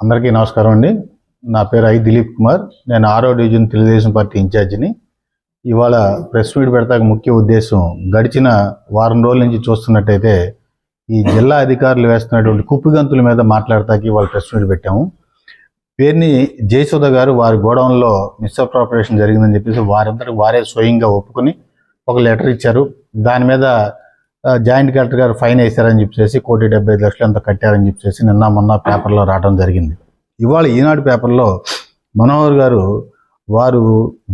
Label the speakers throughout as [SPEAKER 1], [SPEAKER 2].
[SPEAKER 1] అందరికీ నమస్కారం అండి. నా పేరు ఐ దిలీప్ కుమార్. నేను ఆరో డివిజన్ తెలుగుదేశం పార్టీ ఇన్ఛార్జిని. ఇవాళ ప్రెస్ మీట్ పెడతాక ముఖ్య ఉద్దేశం గడిచిన వారం రోజుల నుంచి చూస్తున్నట్టయితే ఈ జిల్లా అధికారులు వేస్తున్నటువంటి కుప్పిగంతుల మీద మాట్లాడతాకి ఇవాళ ప్రెస్ మీట్ పెట్టాము. పేరుని జయసుధ గారు వారి గోడౌన్లో మిస్అప్రాపరేషన్ జరిగిందని చెప్పేసి వారందరికి వారే స్వయంగా ఒప్పుకొని ఒక లెటర్ ఇచ్చారు. దాని మీద జాయింట్ కలెక్టర్ గారు ఫైన్ వేశారని చెప్పేసి కోటి డెబ్బై ఐదు లక్షలు ఎంత కట్టారని చెప్పేసి నిన్న మొన్న పేపర్లో రావడం జరిగింది. ఇవాళ ఈనాడు పేపర్లో మనోహర్ గారు వారు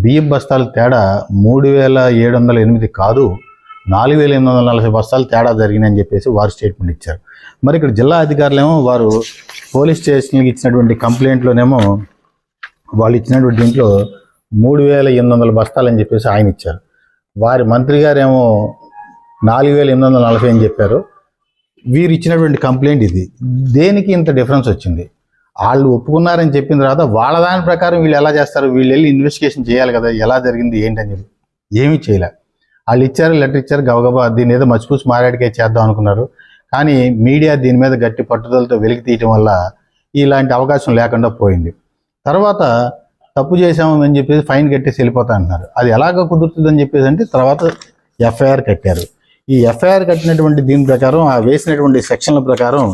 [SPEAKER 1] బియ్యం బస్తాల తేడా మూడు వేల ఏడు వందల ఎనిమిది కాదు నాలుగు వేల ఎనిమిది వందల నలభై బస్తాలు తేడా జరిగినాయని చెప్పేసి వారు స్టేట్మెంట్ ఇచ్చారు. మరి ఇక్కడ జిల్లా అధికారులేమో వారు పోలీస్ స్టేషన్కి ఇచ్చినటువంటి కంప్లైంట్లోనేమో వాళ్ళు ఇచ్చినటువంటి దీంట్లో మూడు వేల ఎనిమిది వందల బస్తాలు అని చెప్పేసి ఆయన ఇచ్చారు. వారి మంత్రి గారేమో నాలుగు వేల ఎనిమిది వందల నలభై అని చెప్పారు. వీరు ఇచ్చినటువంటి కంప్లైంట్ ఇది. దేనికి ఇంత డిఫరెన్స్ వచ్చింది? వాళ్ళు ఒప్పుకున్నారని చెప్పిన తర్వాత వాళ్ళ దాని ప్రకారం వీళ్ళు ఎలా చేస్తారు? వీళ్ళు వెళ్ళి ఇన్వెస్టిగేషన్ చేయాలి కదా ఎలా జరిగింది ఏంటని చెప్పి. ఏమీ చేయలే. వాళ్ళు ఇచ్చారు లెటర్ ఇచ్చారు గబగబా దీని ఏదో మచ్చిపూసి మారాడికే చేద్దాం అనుకున్నారు. కానీ మీడియా దీని మీద గట్టి పట్టుదలతో వెలికి తీయటం వల్ల ఇలాంటి అవకాశం లేకుండా పోయింది. తర్వాత తప్పు చేశాము అని చెప్పేసి ఫైన్ కట్టేసి వెళ్ళిపోతా అంటున్నారు. అది ఎలాగ కుదురుతుందని చెప్పేసి అంటే తర్వాత ఎఫ్ఐఆర్ కట్టారు. ఈ ఎఫ్ఐఆర్ కట్టినటువంటి దీని ప్రకారం ఆ వేసినటువంటి సెక్షన్ల ప్రకారం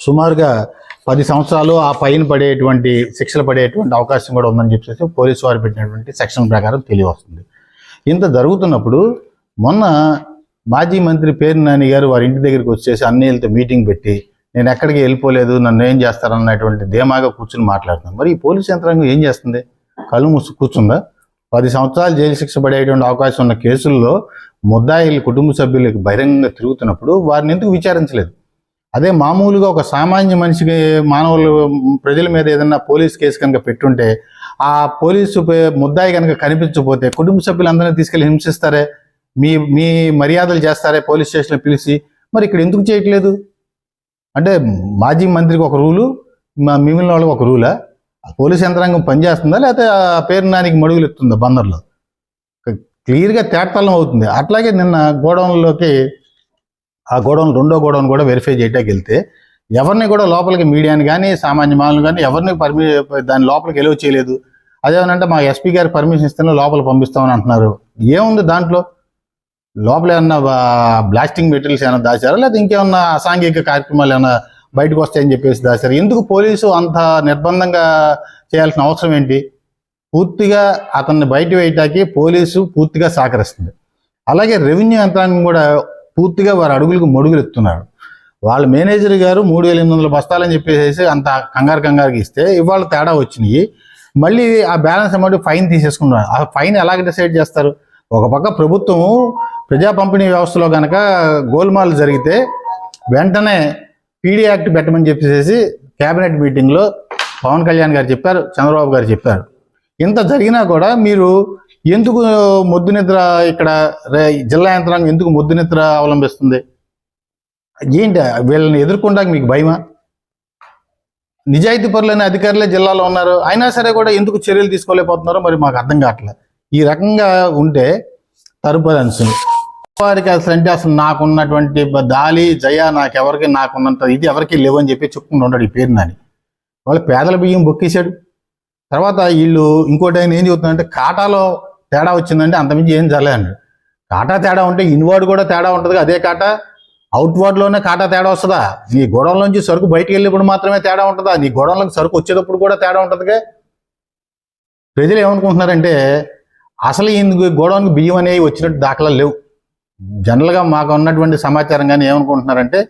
[SPEAKER 1] సుమారుగా పది సంవత్సరాలు ఆ పైన పడేటువంటి శిక్షలు పడేటువంటి అవకాశం కూడా ఉందని చెప్పేసి పోలీసు వారు పెట్టినటువంటి సెక్షన్ ప్రకారం తెలియవస్తుంది. ఇంత జరుగుతున్నప్పుడు మొన్న మాజీ మంత్రి పేరు నాని గారు వారి ఇంటి దగ్గరికి వచ్చేసి అన్నయ్యలతో మీటింగ్ పెట్టి నేను ఎక్కడికి వెళ్ళిపోలేదు నన్ను ఏం చేస్తారన్నటువంటి ధీమాగా కూర్చుని మాట్లాడుతున్నాను మరి ఈ పోలీసు యంత్రాంగం ఏం చేస్తుంది? కళ్ళు మూసు కూర్చుందా? పది సంవత్సరాలు జైలు శిక్ష పడేటువంటి అవకాశం ఉన్న కేసుల్లో ముద్దాయిలు కుటుంబ సభ్యులకు బహిరంగంగా తిరుగుతున్నప్పుడు వారిని ఎందుకు విచారించలేదు? అదే మామూలుగా ఒక సామాన్య మనిషికి మానవులు ప్రజల మీద ఏదైనా పోలీస్ కేసు కనుక పెట్టుంటే ఆ పోలీసు ముద్దాయి కనుక కనిపించకపోతే కుటుంబ సభ్యులందరినీ తీసుకెళ్ళి హింసిస్తారే? మీ మీ మర్యాదలు చేస్తారే పోలీస్ స్టేషన్లో పిలిచి? మరి ఇక్కడ ఎందుకు చేయట్లేదు? అంటే మాజీ మంత్రికి ఒక రూలు మా మిగిలిన వాళ్ళకి ఒక రూలా? పోలీస్ యంత్రాంగం పనిచేస్తుందా లేకపోతే ఆ పేరు నానికి మడుగులు ఎత్తుందా బందర్లో? క్లియర్గా తేటతలం అవుతుంది. అట్లాగే నిన్న గోడౌన్లోకి ఆ గోడౌన్ రెండో గోడౌన్ కూడా వెరిఫై చేయటానికి వెళ్తే ఎవరిని కూడా లోపలికి మీడియాని కానీ సామాన్య మానవులు కానీ ఎవరిని పర్మి దాని లోపలికి ఎలవ్ చేయలేదు. అదేమనంటే మా ఎస్పీ గారి పర్మిషన్ ఇస్తేనే లోపల పంపిస్తామని అంటున్నారు. ఏముంది దాంట్లో? లోపల ఏమన్నా బ్లాస్టింగ్ మెటీరియల్స్ ఏమైనా దాచారా? లేకపోతే ఇంకేమన్నా అసాంఘిక కార్యక్రమాలు ఏమైనా బయటకు వస్తాయని చెప్పేసి దాచారు. ఎందుకు పోలీసు అంత నిర్బంధంగా చేయాల్సిన అవసరం ఏంటి? పూర్తిగా అతన్ని బయట వేయటానికి పోలీసు పూర్తిగా సహకరిస్తుంది. అలాగే రెవెన్యూ యంత్రాంగం కూడా పూర్తిగా వారి అడుగులకు మొడుగులు ఎత్తున్నారు వాళ్ళ మేనేజర్ గారు మూడు వేల ఎనిమిది వందల బస్తాలని చెప్పేసి అంత కంగారు కంగారుకి ఇస్తే ఇవాళ తేడా వచ్చినాయి. మళ్ళీ ఆ బ్యాలెన్స్ అమౌంట్ ఫైన్ తీసేసుకున్నారు ఆ ఫైన్ ఎలాగ డిసైడ్ చేస్తారు? ఒక పక్క ప్రభుత్వము ప్రజా పంపిణీ వ్యవస్థలో కనుక గోల్మాల్ జరిగితే వెంటనే పీడీ యాక్ట్ పెట్టమని చెప్పేసి కేబినెట్ మీటింగ్లో పవన్ కళ్యాణ్ గారు చెప్పారు చంద్రబాబు గారు చెప్పారు. ఇంత జరిగినా కూడా మీరు ఎందుకు మొద్దు నిద్ర ఇక్కడ జిల్లా యంత్రాంగం ఎందుకు మొద్దు నిద్ర అవలంబిస్తుంది? ఏంటి వీళ్ళని ఎదుర్కొనడానికి మీకు భయమా? నిజాయితీ పరులైన అధికారులే జిల్లాలో ఉన్నారు. అయినా సరే కూడా ఎందుకు చర్యలు తీసుకోలేకపోతున్నారో మరి మాకు అర్థం కావట్లేదు. ఈ రకంగా ఉంటే తరుపతి అంశం. వారికి అసలు అంటే అసలు నాకున్నటువంటి దాలి జయ నాకెవరికి నాకున్నంత ఇది ఎవరికి అని చెప్పి చెప్పుకుంటూ ఉంటాడు ఈ పేరు నాని. వాళ్ళు పేదల బియ్యం బొక్కేశాడు. తర్వాత వీళ్ళు ఇంకోటి ఆయన ఏం చెబుతున్నారంటే కాటాలో తేడా వచ్చిందంటే అంతమించి ఏం జరలేదండి కాటా తేడా ఉంటే ఇన్వార్డ్ కూడా తేడా ఉంటుంది అదే కాటా? అవుట్వార్డ్లోనే కాటా తేడా వస్తుందా? నీ గోడంలోంచి సరుకు బయటికి వెళ్ళినప్పుడు మాత్రమే తేడా ఉంటుందా? నీ గోడంలోకి సరుకు వచ్చేటప్పుడు కూడా తేడా ఉంటుందిగా? ప్రజలు ఏమనుకుంటున్నారంటే అసలు ఈ గొడవకి బియ్యం అనేవి వచ్చినట్టు దాఖలా లేవు. జనరల్గా మాకు ఉన్నటువంటి సమాచారం కానీ ఏమనుకుంటున్నారంటే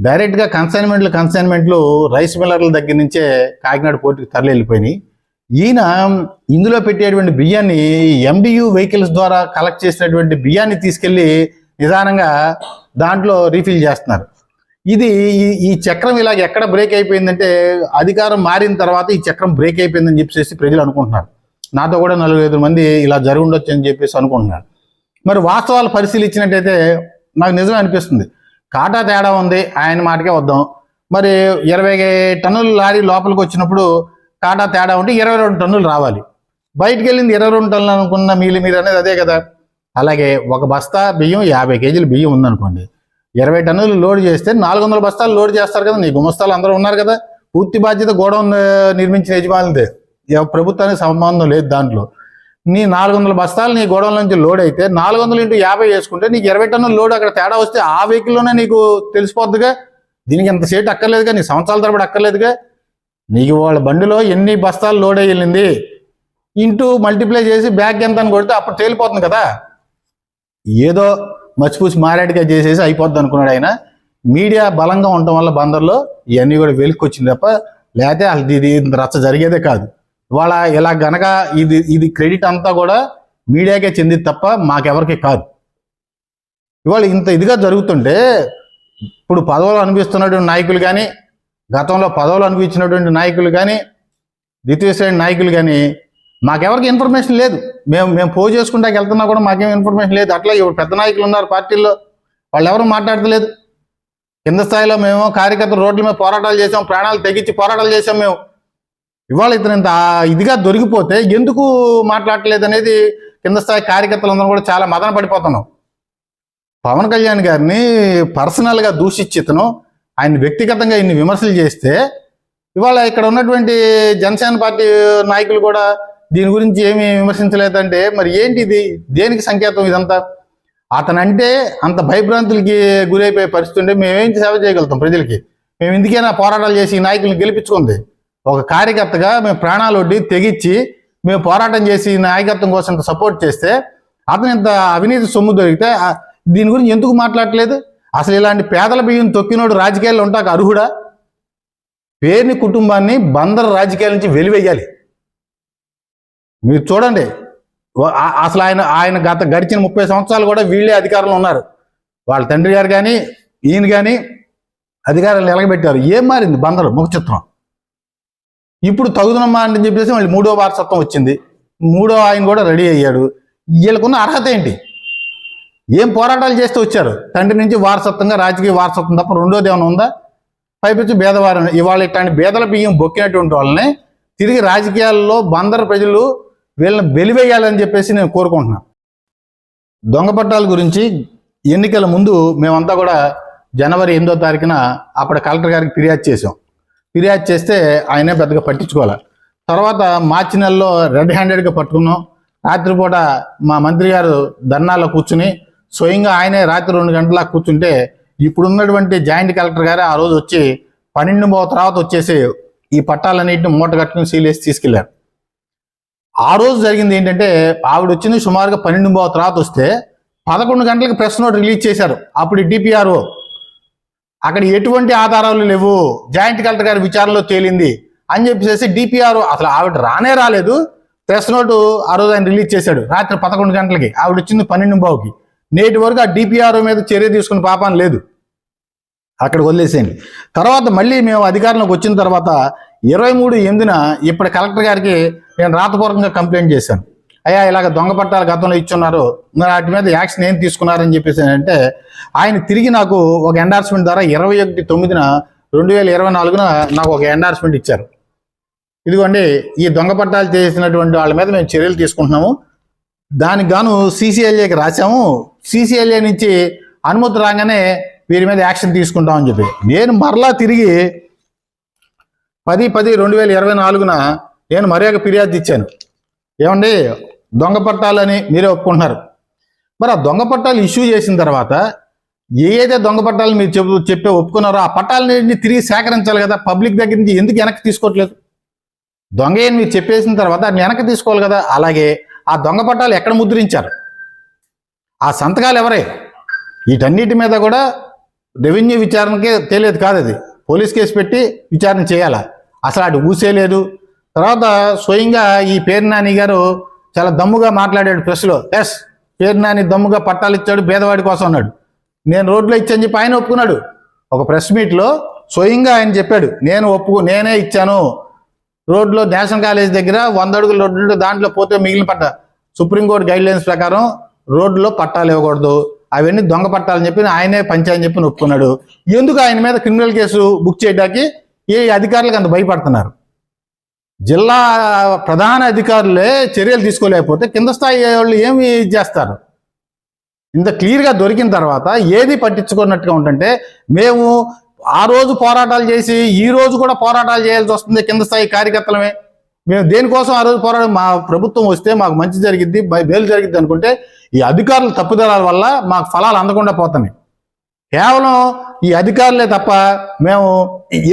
[SPEAKER 1] డైరెక్ట్గా కన్సైన్మెంట్లు కన్సైన్మెంట్లు రైస్ మిల్లర్ల దగ్గర నుంచే కాకినాడ పోర్టుకి తరలి వెళ్ళిపోయినాయి ఈయన ఇందులో పెట్టేటువంటి బియ్యాన్ని ఎండియు వెహికల్స్ ద్వారా కలెక్ట్ చేసినటువంటి బియ్యాన్ని తీసుకెళ్ళి నిదానంగా దాంట్లో రీఫిల్ చేస్తున్నారు. ఇది ఈ- చక్రం ఇలాగ ఎక్కడ బ్రేక్ అయిపోయిందంటే అధికారం మారిన తర్వాత ఈ చక్రం బ్రేక్ అయిపోయిందని చెప్పేసి ప్రజలు అనుకుంటున్నారు. నాతో కూడా నలుగురు ఐదు మంది ఇలా జరుగుండొచ్చు అని చెప్పేసి అనుకుంటున్నారు. మరి వాస్తవాలు పరిశీలించినట్టయితే నాకు నిజమే అనిపిస్తుంది. కాటా తేడా ఉంది ఆయన మాటకే వద్దాం. మరి ఇరవై టన్నుల లారీ లోపలికి వచ్చినప్పుడు కాటా తేడా ఉంటే ఇరవై రెండు టన్నులు రావాలి. బయటికి వెళ్ళింది ఇరవై రెండు టన్నులు అనుకున్న మీలు మీరు అనేది అదే కదా. అలాగే ఒక బస్తా బియ్యం యాభై కేజీలు బియ్యం ఉందనుకోండి. ఇరవై టన్నులు లోడ్ చేస్తే నాలుగు వందల బస్తాలు లోడ్ చేస్తారు కదా. నీ గుమస్తాలు అందరూ ఉన్నారు కదా. పూర్తి బాధ్యత గోడౌన్ నిర్మించిన యజమానిదే ప్రభుత్వానికి సంబంధం లేదు దాంట్లో. నీ నాలుగు వందల బస్తాలు నీ గోడౌన్ నుంచి లోడ్ అయితే నాలుగు వందలు ఇంటూ యాభై వేసుకుంటే నీకు ఇరవై టన్నుల లోడ్ అక్కడ తేడా వస్తే ఆ వెహికల్లోనే నీకు తెలిసిపోద్దిగా. దీనికి ఎంతసేపు అక్కర్లేదుగా నీ సంవత్సరాల తరబడి అక్కర్లేదుగా. నీకు వాళ్ళ బండిలో ఎన్ని బస్తాలు లోడ్ అయ్యి వెళ్ళింది? ఇంటూ మల్టిప్లై చేసి బ్యాగ్ ఎంత అని కొడితే అప్పుడు తేలిపోతుంది కదా. ఏదో మచ్చిపూసి మారాడిగా చేసేసి అయిపోద్ది అనుకున్నాడు ఆయన. మీడియా బలంగా ఉండటం వల్ల బందర్లో ఇవన్నీ కూడా వెలికొచ్చింది తప్ప లేకపోతే అసలు ఇది రచ్చ జరిగేదే కాదు. ఇవాళ ఇలా గనక ఇది ఇది క్రెడిట్ అంతా కూడా మీడియాకే చెందింది తప్ప మాకెవరికి కాదు. ఇవాళ ఇంత ఇదిగా జరుగుతుంటే ఇప్పుడు పదవులు అనిపిస్తున్నటువంటి నాయకులు కానీ గతంలో పదవులు అనిపించినటువంటి నాయకులు కానీ ద్వితీయ శ్రేణి నాయకులు కానీ మాకెవరికి ఇన్ఫర్మేషన్ లేదు. మేము మేము పోజ్ చేసుకుంటాకి వెళ్తున్నా కూడా మాకేం ఇన్ఫర్మేషన్ లేదు. అట్లా ఇప్పుడు పెద్ద నాయకులు ఉన్నారు పార్టీల్లో వాళ్ళు ఎవరు మాట్లాడతలేదు. కింద స్థాయిలో మేము కార్యకర్తలు రోడ్ల మీద పోరాటాలు చేసాం ప్రాణాలు తెగించి పోరాటాలు చేసాం మేము. ఇవాళ ఇతను ఇంత ఇదిగా దొరికిపోతే ఎందుకు మాట్లాడట్లేదు అనేది కింద స్థాయి కార్యకర్తలందరూ కూడా చాలా మదన పడిపోతున్నాం పవన్ కళ్యాణ్ గారిని పర్సనల్గా దూషించి ఇతను ఆయన వ్యక్తిగతంగా ఇన్ని విమర్శలు చేస్తే ఇవాళ ఇక్కడ ఉన్నటువంటి జనసేన పార్టీ నాయకులు కూడా దీని గురించి ఏమి విమర్శించలేదంటే మరి ఏంటి ఇది? దేనికి సంకేతం ఇదంతా? అతనంటే అంత భయభ్రాంతులకి గురైపోయే పరిస్థితి ఉంటే మేమేం సేవ చేయగలుగుతాం ప్రజలకి? మేము ఇందుకైనా పోరాటాలు చేసి ఈ నాయకులను గెలిపించుకుంది? ఒక కార్యకర్తగా మేము ప్రాణాలు ఒడ్డి తెగించి మేము పోరాటం చేసి నాయకత్వం కోసం ఇంత సపోర్ట్ చేస్తే అతను ఇంత అవినీతి సొమ్ము దొరికితే దీని గురించి ఎందుకు మాట్లాడట్లేదు? అసలు ఇలాంటి పేదల బియ్యం తొక్కినోడు రాజకీయాల్లో ఉంటాక అర్హుడా? పేరుని కుటుంబాన్ని బందర రాజకీయాల నుంచి వెలివేయాలి. మీరు చూడండి అసలు ఆయన ఆయన గత గడిచిన ముప్పై సంవత్సరాలు కూడా వీళ్ళే అధికారంలో ఉన్నారు. వాళ్ళ తండ్రి గారు కానీ ఈయన కానీ అధికారాలు నిలగబెట్టారు. ఏం మారింది బందరు ముఖ చిత్రం ఇప్పుడు తగుదనమ్మా అని చెప్పేసి మళ్ళీ మూడో వారసత్వం వచ్చింది. మూడో ఆయన కూడా రెడీ అయ్యాడు. వీళ్ళకున్న అర్హత ఏంటి? ఏం పోరాటాలు చేస్తూ వచ్చారు? తండ్రి నుంచి వారసత్వంగా రాజకీయ వారసత్వం తప్ప రెండోది ఏమైనా ఉందా? పైపించి భేదవారం ఇవాళ ఇట్లాంటి భేదల బియ్యం బొక్కినటువంటి వాళ్ళని తిరిగి రాజకీయాల్లో బందర ప్రజలు వీళ్ళని వెలివేయాలని చెప్పేసి నేను కోరుకుంటున్నాను. దొంగ పట్టాల గురించి ఎన్నికల ముందు మేమంతా కూడా జనవరి ఎనిమిదో తారీఖున అప్పటి కలెక్టర్ గారికి ఫిర్యాదు చేసాం ఫిర్యాదు చేస్తే ఆయనే పెద్దగా పట్టించుకోవాలి. తర్వాత మార్చి నెలలో రెడ్ హ్యాండెడ్గా పట్టుకున్నాం. రాత్రిపూట మా మంత్రి గారు ధర్నాలో కూర్చుని స్వయంగా ఆయనే రాత్రి రెండు గంటల కూర్చుంటే ఇప్పుడున్నటువంటి జాయింట్ కలెక్టర్ గారే ఆ రోజు వచ్చి పన్నెండు మో తర్వాత వచ్చేసి ఈ పట్టాలన్నింటిని మూట కట్టుకుని సీలేసి తీసుకెళ్ళారు. ఆ రోజు జరిగింది ఏంటంటే ఆవిడ వచ్చింది సుమారుగా పన్నెండు మో తర్వాత వస్తే పదకొండు గంటలకు ప్రెస్ నోట్ రిలీజ్ చేశారు. అప్పుడు డిపిఆర్ఓ అక్కడ ఎటువంటి ఆధారాలు లేవు. జాయింట్ కలెక్టర్ గారి విచారణలో తేలింది అని చెప్పేసి డిపిఆర్ అసలు ఆవిడ రానే రాలేదు. ప్రెస్ నోటు ఆ రోజు ఆయన రిలీజ్ చేశాడు రాత్రి పదకొండు గంటలకి. ఆవిడ వచ్చింది పన్నెండు బావుకి. నేటి వరకు ఆ డిపిఆర్ఓ మీద చర్య తీసుకున్న పాపం లేదు. అక్కడ వదిలేసేయండి. తర్వాత మళ్ళీ మేము అధికారంలోకి వచ్చిన తర్వాత ఇరవై మూడు ఎనిమిదిన ఇప్పుడు కలెక్టర్ గారికి నేను రాతపూర్వకంగా కంప్లైంట్ చేశాను. అయ్యా ఇలాగ దొంగ పట్టాలు గతంలో ఇచ్చున్నారు. మరి వాటి మీద యాక్షన్ ఏం తీసుకున్నారని చెప్పేసి అంటే ఆయన తిరిగి నాకు ఒక ఎండార్స్మెంట్ ద్వారా ఇరవై ఒకటి తొమ్మిదిన రెండు వేల ఇరవై నాలుగున నాకు ఒక ఎండార్స్మెంట్ ఇచ్చారు. ఇదిగోండి ఈ దొంగ పట్టాలు చేసినటువంటి వాళ్ళ మీద మేము చర్యలు తీసుకుంటున్నాము. దానికి గాను సీసీఎల్ఏకి రాసాము సీసీఎల్ఏ నుంచి అనుమతి రాగానే వీరి మీద యాక్షన్ తీసుకుంటామని చెప్పి. నేను మరలా తిరిగి పది పది రెండు వేల ఇరవై నాలుగున నేను మరొక ఫిర్యాదు ఇచ్చాను. ఏమండి దొంగ పట్టాలని మీరే ఒప్పుకుంటున్నారు. మరి ఆ దొంగ పట్టాలు ఇష్యూ చేసిన తర్వాత ఏదైతే దొంగ పట్టాలు మీరు చెప్పు చెప్పే ఒప్పుకున్నారో ఆ పట్టాలని తిరిగి సేకరించాలి కదా పబ్లిక్ దగ్గర నుంచి ఎందుకు వెనక్కి తీసుకోవట్లేదు? దొంగ అని మీరు చెప్పేసిన తర్వాత దాన్ని వెనక్కి తీసుకోవాలి కదా అలాగే ఆ దొంగ పట్టాలు ఎక్కడ ముద్రించారు? ఆ సంతకాలు ఎవరే? వీటన్నిటి మీద కూడా రెవెన్యూ విచారణకే తెలియదు కాదు అది. పోలీస్ కేసు పెట్టి విచారణ చేయాలా? అసలు అటు ఊసేయలేదు. తర్వాత స్వయంగా ఈ పేరు నాని గారు చాలా దమ్ముగా మాట్లాడాడు ప్రెస్లో. ఎస్ పేరు నాని దమ్ముగా పట్టాలు ఇచ్చాడు భేదవాడి కోసం అన్నాడు. నేను రోడ్లో ఇచ్చాను చెప్పి ఆయన ఒప్పుకున్నాడు. ఒక ప్రెస్ మీట్లో స్వయంగా ఆయన చెప్పాడు నేను ఒప్పుకు నేనే ఇచ్చాను. రోడ్లో నేషనల్ కాలేజ్ దగ్గర వంద అడుగుల రోడ్లు దాంట్లో పోతే మిగిలిన పట్ట సుప్రీంకోర్టు గైడ్ లైన్స్ ప్రకారం రోడ్లో పట్టాలు ఇవ్వకూడదు. అవన్నీ దొంగ పట్టాలని చెప్పి ఆయనే పంచాయని చెప్పి ఒప్పుకున్నాడు. ఎందుకు ఆయన మీద క్రిమినల్ కేసు బుక్ చేయడానికి ఏ అధికారులకు అంత భయపడుతున్నారు? జిల్లా ప్రధాన అధికారులే చర్యలు తీసుకోలేకపోతే కింద స్థాయి వాళ్ళు ఏమి చేస్తారు? ఇంత క్లియర్గా దొరికిన తర్వాత ఏది పట్టించుకున్నట్టుగా ఉంటుంటే మేము ఆ రోజు పోరాటాలు చేసి ఈ రోజు కూడా పోరాటాలు చేయాల్సి వస్తుంది కింద స్థాయి కార్యకర్తలమే. మేము దేనికోసం ఆ రోజు పోరాటం? మా ప్రభుత్వం వస్తే మాకు మంచి జరిగిద్ది బై- మేలు జరిగిద్ది అనుకుంటే ఈ అధికారుల తప్పుదలాల వల్ల మాకు ఫలాలు అందకుండా పోతున్నాయి. కేవలం ఈ అధికారులే తప్ప మేము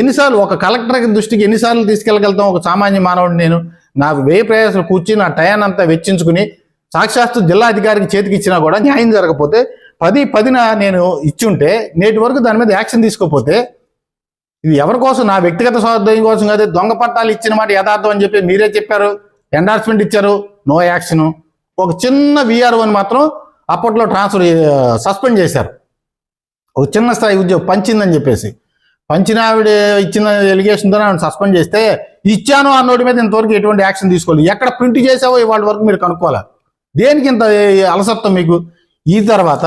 [SPEAKER 1] ఎన్నిసార్లు ఒక కలెక్టర్ దృష్టికి ఎన్నిసార్లు తీసుకెళ్ళగలుగుతాం ఒక సామాన్య మానవుడు నేను. నాకు వేయి ప్రయాసం కూర్చుని నా టయాన్ అంతా వెచ్చించుకుని సాక్షాత్తు జిల్లా అధికారికి చేతికి ఇచ్చినా కూడా న్యాయం జరగకపోతే పది పదిన నేను ఇచ్చుంటే నేటి వరకు దాని మీద యాక్షన్ తీసుకోకపోతే ఇది ఎవరి కోసం? నా వ్యక్తిగత స్వార్థం కోసం కాదు. దొంగ పట్టాలు ఇచ్చిన మాట యథార్థం అని చెప్పి మీరే చెప్పారు. ఎండార్స్మెంట్ ఇచ్చారు. నో యాక్షన్ ఒక చిన్న విఆర్ఓని మాత్రం అప్పట్లో ట్రాన్స్ఫర్ సస్పెండ్ చేశారు. ఒక చిన్న స్థాయి ఉద్యోగం పంచిందని చెప్పేసి. పంచిన ఆవిడ ఇచ్చిన ఎలిగేషన్తో ఆవిడ సస్పెండ్ చేస్తే ఇచ్చాను అన్నోడి మీద ఇంతవరకు ఎటువంటి యాక్షన్ తీసుకోలేదు. ఎక్కడ ప్రింట్ చేసావో ఇవాళ వరకు మీరు కనుక్కోవాలి? దేనికి ఇంత అలసత్వం మీకు? ఈ తర్వాత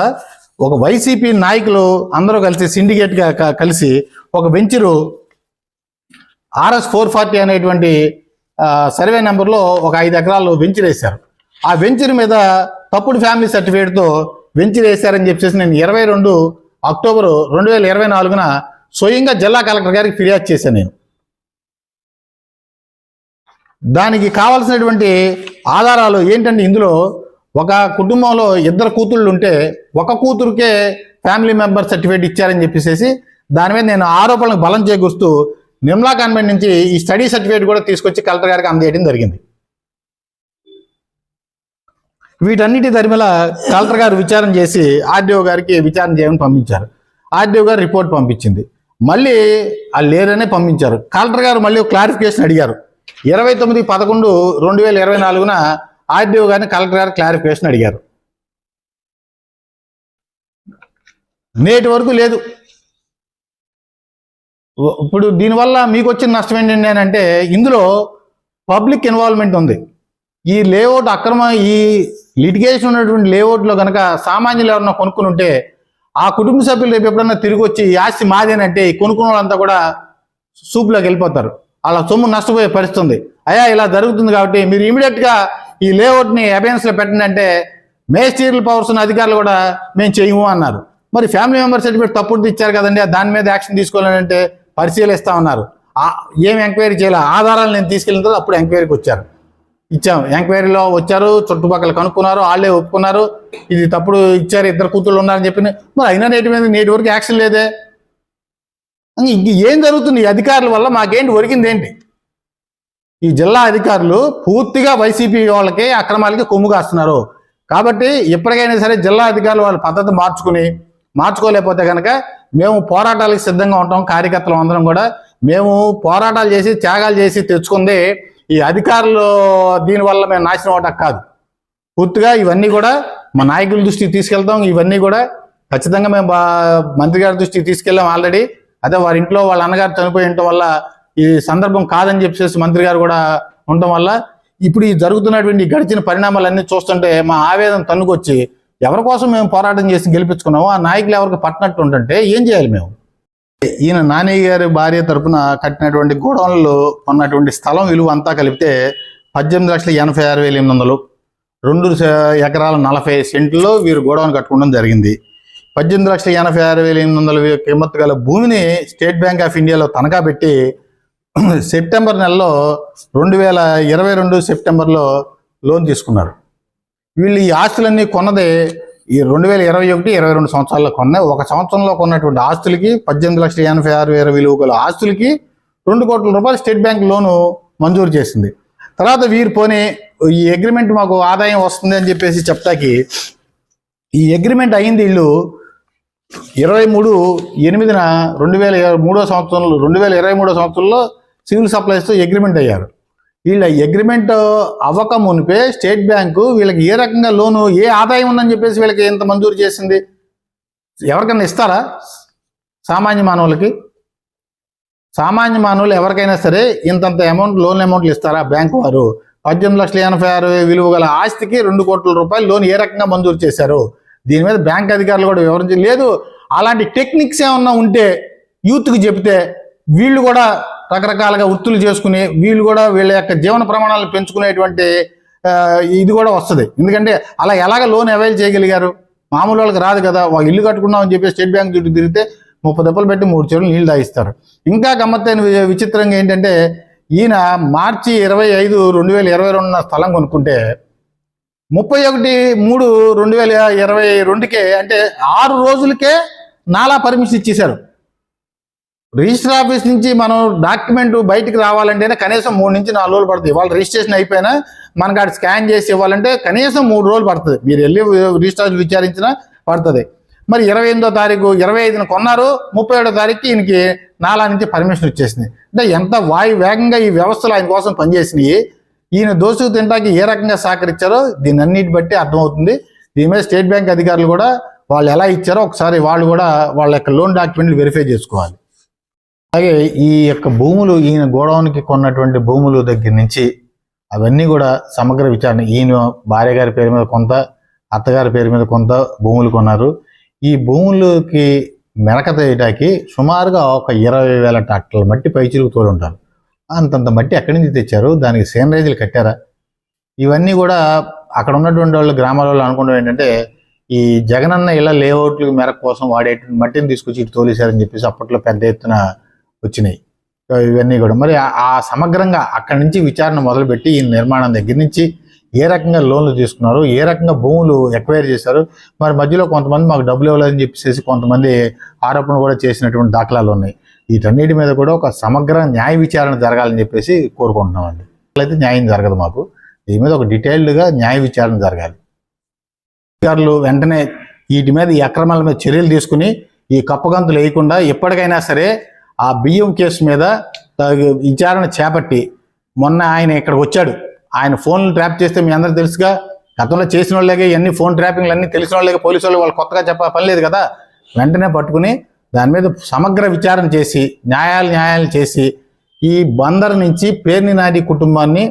[SPEAKER 1] ఒక వైసీపీ నాయకులు అందరూ కలిసి సిండికేట్గా కలిసి ఒక వెంచరు ఆర్ఎస్ ఫోర్ ఫార్టీ అనేటువంటి సర్వే నెంబర్లో ఒక ఐదు ఎకరాలు వెంచర్ వేశారు. ఆ వెంచర్ మీద తప్పుడు ఫ్యామిలీ సర్టిఫికేట్తో వెంచర్ వేశారని చెప్పేసి నేను ఇరవై రెండు అక్టోబర్ రెండు వేల ఇరవై నాలుగున స్వయంగా జిల్లా కలెక్టర్ గారికి ఫిర్యాదు చేశాను నేను. దానికి కావాల్సినటువంటి ఆధారాలు ఏంటంటే ఇందులో ఒక కుటుంబంలో ఇద్దరు కూతుళ్ళు ఉంటే ఒక కూతురుకే ఫ్యామిలీ మెంబర్ సర్టిఫికేట్ ఇచ్చారని చెప్పేసి దాని మీద నేను ఆరోపణలకు బలం చేకూరుస్తూ నిర్మలా కాన్వెంట్ నుంచి ఈ స్టడీ సర్టిఫికేట్ కూడా తీసుకొచ్చి కలెక్టర్ గారికి అందజేయడం జరిగింది. వీటన్నిటి దరిమిల కలెక్టర్ గారు విచారణ చేసి ఆర్డీఓ గారికి విచారణ చేయమని పంపించారు. ఆర్డీఓ గారు రిపోర్ట్ పంపించింది. మళ్ళీ ఆ లేరనే పంపించారు. కలెక్టర్ గారు మళ్ళీ క్లారిఫికేషన్ అడిగారు. ఇరవై తొమ్మిది పదకొండు రెండు వేల ఇరవై నాలుగున ఆర్డీఓ గారిని కలెక్టర్ గారు క్లారిఫికేషన్ అడిగారు. నేటి వరకు లేదు. ఇప్పుడు దీనివల్ల మీకు వచ్చిన నష్టం ఏంటండి అని అంటే ఇందులో పబ్లిక్ ఇన్వాల్వ్మెంట్ ఉంది. ఈ లేఅవుట్ అక్రమ ఈ లిటిగేషన్ ఉన్నటువంటి లేఅవుట్లో కనుక సామాన్యులు ఎవరన్నా కొనుక్కుని ఉంటే ఆ కుటుంబ సభ్యులు రేపు ఎప్పుడన్నా తిరిగి వచ్చి ఆస్తి మాదేనంటే ఈ కొనుక్కున్న వాళ్ళంతా కూడా సూపులోకి వెళ్ళిపోతారు. అలా సొమ్ము నష్టపోయే పరిస్థితి ఉంది అయ్యా ఇలా జరుగుతుంది కాబట్టి మీరు ఇమీడియట్గా ఈ లేఅవుట్ని అబెన్స్లో పెట్టండి అంటే మేస్టీరియల్ పవర్స్ ఉన్న అధికారులు కూడా మేము చేయము అన్నారు. మరి ఫ్యామిలీ మెంబర్ సర్టిఫికేట్ తప్పుడు ఇచ్చారు కదండి దాని మీద యాక్షన్ తీసుకోవాలంటే పరిశీలిస్తా ఉన్నారు. ఏం ఎంక్వైరీ చేయాలి? ఆధారాలు నేను తీసుకెళ్ళిన తర్వాత అప్పుడు ఎంక్వైరీకి వచ్చారు. ఇచ్చాం. ఎంక్వైరీలో వచ్చారు చుట్టుపక్కల కనుక్కున్నారు వాళ్ళే ఒప్పుకున్నారు. ఇది తప్పుడు ఇచ్చారు ఇద్దరు కూతుళ్ళు ఉన్నారని చెప్పి మరి అయినా నేటి మీద నేటి వరకు యాక్షన్ లేదే? ఏం జరుగుతుంది? ఈ అధికారుల వల్ల మాకేంటి? ఒరిగింది ఏంటి ఈ జిల్లా అధికారులు పూర్తిగా వైసీపీ వాళ్ళకి అక్రమాలకి కొమ్ము కాస్తున్నారు. కాబట్టి ఎప్పటికైనా సరే జిల్లా అధికారులు వాళ్ళ పద్ధతి మార్చుకుని మార్చుకోలేకపోతే కనుక మేము పోరాటాలకు సిద్ధంగా ఉంటాం కార్యకర్తలు అందరం కూడా. మేము పోరాటాలు చేసి త్యాగాలు చేసి తెచ్చుకుంది ఈ అధికారులు దీనివల్ల మేము నాశనం అవటం కాదు. పూర్తిగా ఇవన్నీ కూడా మా నాయకుల దృష్టికి తీసుకెళ్తాం. ఇవన్నీ కూడా ఖచ్చితంగా మేము మంత్రి గారి దృష్టికి తీసుకెళ్ళాం ఆల్రెడీ. అదే వారి ఇంట్లో వాళ్ళ అన్నగారు చనిపోయి ఉండటం వల్ల ఈ సందర్భం కాదని చెప్పేసి మంత్రి గారు కూడా ఉండటం వల్ల ఇప్పుడు ఈ జరుగుతున్నటువంటి గడిచిన పరిణామాలన్నీ చూస్తుంటే మా ఆవేదన తన్నుకొచ్చి ఎవరి కోసం మేము పోరాటం చేసి గెలిపించుకున్నామో ఆ నాయకులు ఎవరికి పట్టినట్టు ఉంటుంటే ఏం చేయాలి మేము? ఈయన నాని గారి భార్య తరపున కట్టినటువంటి గోడౌన్లో ఉన్నటువంటి స్థలం విలువ అంతా కలిపితే పద్దెనిమిది లక్షల ఎనభై ఆరు వేల ఎనిమిది వందలు. రెండు ఎకరాల నలభై సెంట్లో వీరు గోడౌన్ కట్టుకోవడం జరిగింది. పద్దెనిమిది లక్షల ఎనభై ఆరు వేల ఎనిమిది వందల కిమ్మత్తు గల భూమిని స్టేట్ బ్యాంక్ ఆఫ్ ఇండియాలో తనఖా పెట్టి సెప్టెంబర్ నెలలో రెండు వేల ఇరవై రెండు సెప్టెంబర్లో లోన్ తీసుకున్నారు. వీళ్ళు ఈ ఆస్తులన్నీ కొన్నదే ఈ రెండు వేల ఇరవై ఒకటి ఇరవై రెండు సంవత్సరాల్లో కొన్నాయి ఒక సంవత్సరంలో కొన్నటువంటి ఆస్తులకి పద్దెనిమిది లక్షల ఎనభై ఆరు వేల విలువ గల ఆస్తులకి రెండు కోట్ల రూపాయలు స్టేట్ బ్యాంక్ లోను మంజూరు చేసింది. తర్వాత వీరు పోనీ ఈ అగ్రిమెంట్ మాకు ఆదాయం వస్తుంది అని చెప్పేసి చెప్తాకి ఈ అగ్రిమెంట్ అయింది వీళ్ళు ఇరవై మూడు ఎనిమిదిన రెండు వేల ఇరవై మూడో సంవత్సరంలో రెండు వేల ఇరవై మూడో సంవత్సరంలో సివిల్ సప్లైస్తో అగ్రిమెంట్ అయ్యారు. వీళ్ళ అగ్రిమెంట్ అవ్వక మునిపే స్టేట్ బ్యాంకు వీళ్ళకి ఏ రకంగా లోను ఏ ఆదాయం ఉందని చెప్పేసి వీళ్ళకి ఎంత మంజూరు చేసింది? ఎవరికైనా ఇస్తారా? సామాన్య మానవులకి? సామాన్య మానవులు ఎవరికైనా సరే ఇంతంత అమౌంట్ లోన్ అమౌంట్లు ఇస్తారా బ్యాంకు వారు? పద్దెనిమిది లక్షల ఎనభై ఆరు విలువ గల ఆస్తికి రెండు కోట్ల రూపాయలు లోన్ ఏ రకంగా మంజూరు చేశారు? దీని మీద బ్యాంక్ అధికారులు కూడా వివరించి లేదు అలాంటి టెక్నిక్స్ ఏమన్నా ఉంటే యూత్కి చెప్తే వీళ్ళు కూడా రకరకాలుగా వృత్తులు చేసుకుని వీళ్ళు కూడా వీళ్ళ యొక్క జీవన ప్రమాణాలు పెంచుకునేటువంటి ఇది కూడా వస్తుంది. ఎందుకంటే అలా ఎలాగ లోన్ అవైల్ చేయగలిగారు? మామూలు వాళ్ళకి రాదు కదా. వాళ్ళు ఇల్లు కట్టుకున్నాం అని చెప్పి స్టేట్ బ్యాంక్ చుట్టూ తిరిగితే ముప్పై దెబ్బలు పెట్టి మూడు చెరువులు నీళ్ళు తాగిస్తారు ఇంకా గమ్మత్తైన విచిత్రంగా ఏంటంటే ఈయన మార్చి ఇరవై ఐదు రెండు వేల ఇరవై రెండున స్థలం కొనుక్కుంటే ముప్పై ఒకటి మూడు రెండు వేల ఇరవై రెండుకే అంటే ఆరు రోజులకే నాలా పర్మిషన్ ఇచ్చేశారు. రిజిస్టర్ ఆఫీస్ నుంచి మనం డాక్యుమెంట్ బయటికి రావాలంటేనే కనీసం మూడు నుంచి నాలుగు రోజులు పడుతుంది. ఇవాళ రిజిస్ట్రేషన్ అయిపోయినా మనకు అక్కడ స్కాన్ చేసి ఇవ్వాలంటే కనీసం మూడు రోజులు పడుతుంది. మీరు వెళ్ళి రిజిస్టర్ ఆఫీస్ విచారించినా పడుతుంది. మరి ఇరవై ఎనిమిదో తారీఖు ఇరవై ఐదున కొన్నారు. ముప్పై ఏడో తారీఖుకి ఈయనకి నాలా నుంచి పర్మిషన్ వచ్చేసింది. అంటే ఎంత వాయు వేగంగా ఈ వ్యవస్థలు ఆయన కోసం పనిచేసినాయి. ఈయన దోసుకు తింటాకి ఏ రకంగా సహకరించారో దీన్ని అన్నిటి బట్టి అర్థమవుతుంది. దీని మీద స్టేట్ బ్యాంక్ అధికారులు కూడా వాళ్ళు ఎలా ఇచ్చారో ఒకసారి వాళ్ళు కూడా వాళ్ళ యొక్క లోన్ డాక్యుమెంట్లు వెరిఫై చేసుకోవాలి. అలాగే ఈ యొక్క భూములు ఈయన గోడౌన్కి కొన్నటువంటి భూములు దగ్గర నుంచి అవన్నీ కూడా సమగ్ర విచారణ. ఈయన భార్య గారి పేరు మీద కొంత అత్తగారి పేరు మీద కొంత భూములు కొన్నారు. ఈ భూములకి మెరక తీయటానికి సుమారుగా ఒక ఇరవై వేల ట్రాక్టర్ల మట్టి పైచిలుకు తోడు ఉంటారు. అంతంత మట్టి ఎక్కడి నుంచి తెచ్చారు? దానికి సేనరేజీలు కట్టారా? ఇవన్నీ కూడా అక్కడ ఉన్నటువంటి వాళ్ళు గ్రామాల వాళ్ళు అనుకోవడం ఏంటంటే ఈ జగనన్న ఇలా లేఅవుట్లు మెరక కోసం వాడేటువంటి మట్టిని తీసుకొచ్చి ఇటు తోలేశారని చెప్పేసి అప్పట్లో పెద్ద ఎత్తున వచ్చినాయి. ఇవన్నీ కూడా. మరి ఆ- ఆ సమగ్రంగా అక్కడి నుంచి విచారణ మొదలుపెట్టి ఈ నిర్మాణం దగ్గర నుంచి ఏ రకంగా లోన్లు తీసుకున్నారు ఏ రకంగా భూములు ఎక్వైర్ చేశారు మరి మధ్యలో కొంతమంది మాకు డబ్బులు ఇవ్వలేదని చెప్పేసి కొంతమంది ఆరోపణ కూడా చేసినటువంటి దాఖలాలు ఉన్నాయి. వీటన్నిటి మీద కూడా ఒక సమగ్ర న్యాయ విచారణ జరగాలని చెప్పేసి కోరుకుంటున్నామండి. అయితే న్యాయం జరగదు మాకు. దీని మీద ఒక డీటెయిల్డ్గా న్యాయ విచారణ జరగాలి. అధికారులు వెంటనే వీటి మీద ఈ అక్రమాల మీద చర్యలు తీసుకుని ఈ కప్పగంతులు వేయకుండా ఎప్పటికైనా సరే ఆ బియ్యం కేసు మీద విచారణ చేపట్టి మొన్న ఆయన ఇక్కడికి వచ్చాడు. ఆయన ఫోన్లు ట్రాప్ చేస్తే మీ అందరూ తెలుసుగా గతంలో చేసిన వాళ్ళకే ఇవన్నీ ఫోన్ ట్రాపింగ్లు అన్నీ తెలిసిన వాళ్ళకే పోలీసు వాళ్ళు వాళ్ళు కొత్తగా చెప్ప పని లేదు కదా. వెంటనే పట్టుకుని దాని మీద సమగ్ర విచారణ చేసి న్యాయాలు న్యాయాలు చేసి ఈ బందర్ నుంచి పేర్ని నాటి కుటుంబాన్ని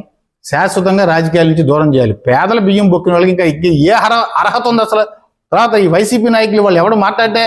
[SPEAKER 1] శాశ్వతంగా రాజకీయాల నుంచి దూరం చేయాలి. పేదల బియ్యం బొక్కిన వాళ్ళకి ఇంకా ఏ అర్హత ఉంది అసలు? తర్వాత ఈ వైసీపీ నాయకులు వాళ్ళు ఎవడు మాట్లాడితే